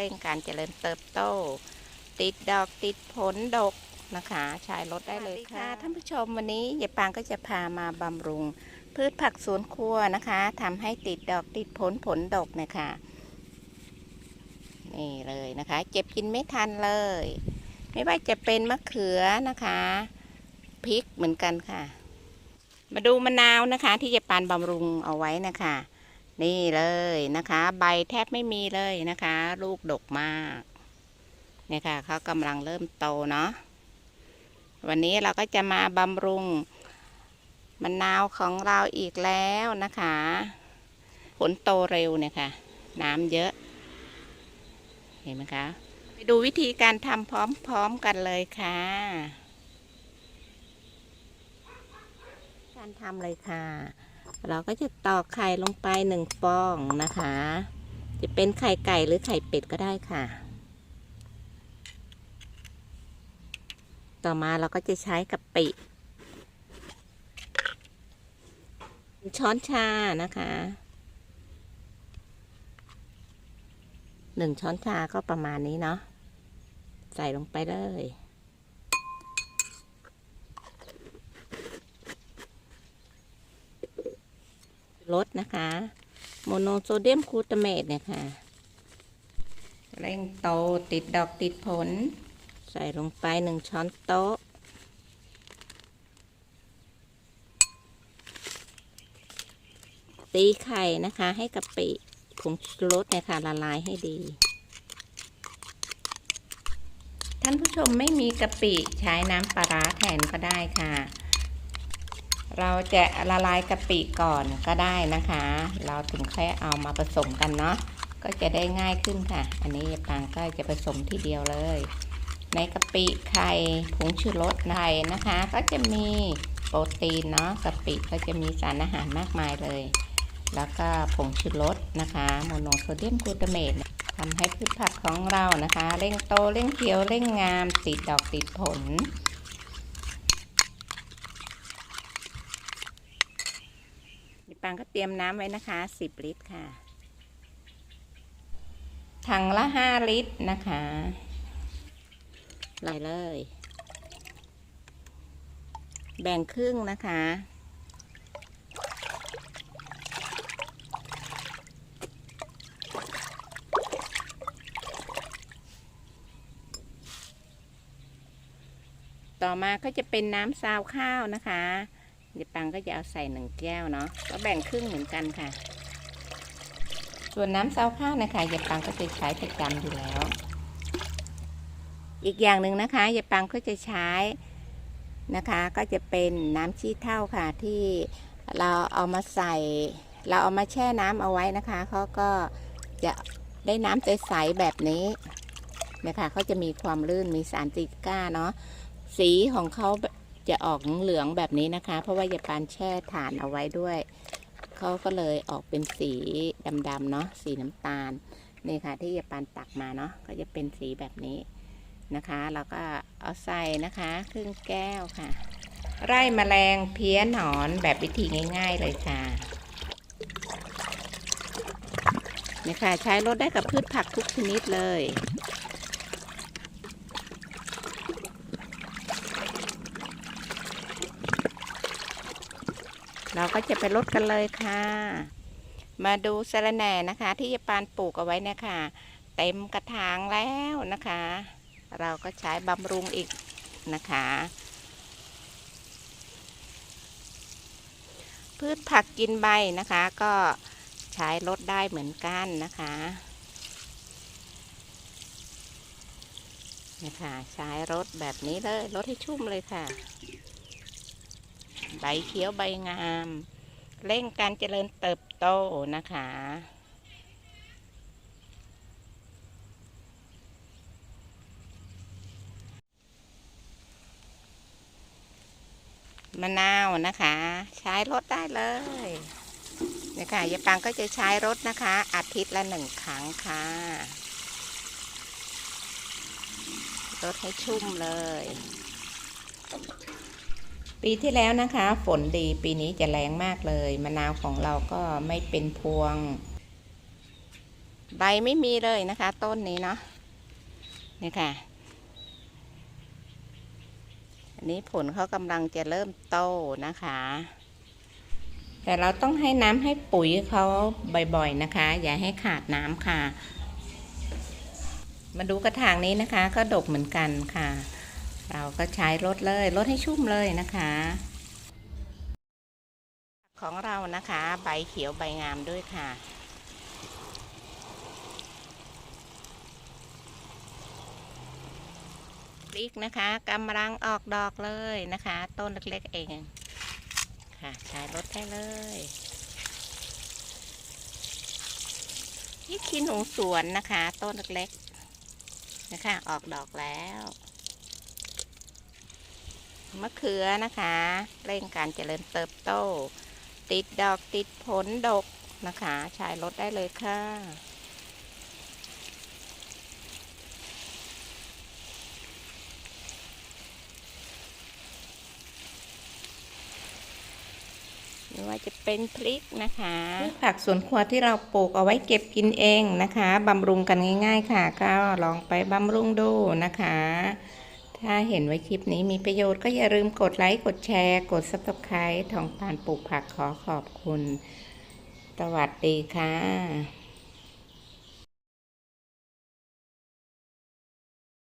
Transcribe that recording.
เร่งการเจริญเติบโต ติดดอกติดผลดกนะคะใช้รถได้เลยค่ะ ท่านผู้ชมวันนี้ยายปางก็จะพามาบำรุง พืชผักสวนครัวนะคะทำให้ติดดอกติดผลผลดกนะคะนี่เลยนะคะ เก็บกินไม่ทันเลย ไม่ว่าจะเป็นมะเขือนะคะพริกเหมือนกันค่ะ มาดูมะนาวนะคะ ที่จะปานบำรุงเอาไว้นะคะ นี่เลยนะคะ ใบแทบไม่มีเลยนะคะ ลูกดกมากเนี่ยค่ะเขากำลังเริ่มโตเนาะวันนี้เราก็จะมาบำรุงมะนาวของเราอีกแล้วนะคะ ผลโตเร็วเนี่ยค่ะ น้ำเยอะ เห็นไหมคะ ไปดูวิธีการทำพร้อมๆกันเลยค่ะ การทำเลยค่ะ เราก็จะตอกไข่ลงไปหนึ่งฟองนะคะ จะเป็นไข่ไก่หรือไข่เป็ดก็ได้ค่ะ ต่อมาเราก็จะใช้กะปิ ช้อนชานะคะหนึ่งช้อนชาก็ประมาณนี้เนาะใส่ลงไปเลย ลดนะคะโมโนโซเดียมกลูตาเมตเนี่ยค่ะเร่งโตติดดอกติดผล ใส่ลงไปหนึ่งช้อนโต๊ะ ตีไข่นะคะให้กะปิผงชูรสเนี่ยค่ะละลายให้ดี ท่านผู้ชมไม่มีกะปิใช้น้ำปลาร้าแทนก็ได้ค่ะ เราจะละลายกะปิก่อนก็ได้นะคะ เราถึงค่อยเอามาผสมกันเนาะก็จะได้ง่ายขึ้นค่ะ อันนี้ปางก็จะผสมทีเดียวเลย ในกะปิไข่ผงชูรสไข่นะคะ ก็จะมีโปรตีนเนาะกะปิก็จะมีสารอาหารมากมายเลย แล้วก็ผงชูรสนะคะโมโนโซเดียมกลูตาเมตทำให้พืชผักของเรานะคะ เร่งโตเร่งเขียวเร่งงามติดดอกติดผล ยาย ปางก็เตรียมน้ำไว้นะคะ 10 ลิตรค่ะ ถังละ 5 ลิตรนะคะไหลเลย แบ่งครึ่งนะคะ ต่อมาก็จะเป็นน้ำซาวข้าวนะคะ ยายปังก็จะเอาใส่หนึ่งแก้วเนาะก็แบ่งครึ่งเหมือนกันค่ะ ส่วนน้ำซาวข้าวนะคะยายปังก็จะใช้ประจำอยู่แล้ว อีกอย่างหนึ่งนะคะยายปังก็จะใช้นะคะ ก็จะเป็นน้ำชี้เท่าค่ะที่เราเอามาใส่ เราเอามาแช่น้ำเอาไว้นะคะเขาก็จะได้น้ำใสๆแบบนี้นะคะเขาจะมีความลื่นมีสารติก้าเนาะสีของเขา จะออกเหลืองแบบนี้นะคะ เพราะว่ายายปานแช่ถ่านเอาไว้ด้วยเขาก็เลยออกเป็นสีดำๆเนาะสีน้ำตาลนี่ค่ะ ที่ยายปานตักมาเนาะก็จะเป็นสีแบบนี้นะคะเราก็เอาใส่นะคะ ครึ่งแก้วค่ะไร่แมลงเพี้ยนหนอนแบบวิธีง่าย ๆ เลยค่ะนี่ค่ะใช้รดได้กับพืชผักทุกชนิดเลย เราก็จะไปลดกันเลยค่ะ มาดูสะระแหน่นะคะ ที่ยปานปลูกเอาไว้นี่ยค่ะเต็มกระถางแล้วนะคะ เราก็ใช้บำรุงอีกนะคะ พืชผักกินใบนะคะ ก็ใช้ลดได้เหมือนกันนะคะนะคะใช้รดแบบนี้เลยรดให้ชุ่มเลยค่ะ ใบเขียวใบงาม เร่งการเจริญเติบโตนะคะ มะนาวนะคะ ใช้รถได้เลยนี่ค่ะยายปังก็จะใช้รถนะคะ อาทิตย์ละหนึ่งครั้งค่ะรดให้ชุ่มเลย ปีที่แล้วนะคะ ฝนดีปีนี้จะแรงมากเลยมะนาวของเราก็ไม่เป็นพวง ใบไม่มีเลยนะคะ ต้นนี้เนาะนี่ค่ะ อันนี้ผลเขากำลังจะเริ่มโตนะคะ แต่เราต้องให้น้ำให้ปุ๋ยเขาบ่อยๆนะคะ อย่าให้ขาดน้ำค่ะ มาดูกระถางนี้นะคะ ก็ดกเหมือนกันค่ะ ก็ใช้รดเลยรดให้ชุ่มเลยนะคะ ของเรานะคะ ใบเขียวใบงามด้วยค่ะพริกนะคะกำลังออกดอกเลยนะคะ ต้นเล็กๆเอง ค่ะใช้รถได้เลยนี่ขี้หนูสวนนะคะ ต้นเล็กๆนะคะ ออกดอกแล้ว มะเขือนะคะ เร่งการเจริญเติบโต ติดดอกติดผลดกนะคะใช้รถได้เลยค่ะไม่ว่าจะเป็นพริกนะคะผักสวนครัวที่เราปลูกเอาไว้เก็บกินเองนะคะบำรุงกันง่าย ๆ ค่ะ ก็ลองไปบำรุงดูนะคะ ถ้าเห็นไว้คลิปนี้มีประโยชน์ก็อย่าลืมกดไลค์กดแชร์ กด subscribe ทองปานปลูกผักขอขอบคุณ สวัสดีค่ะ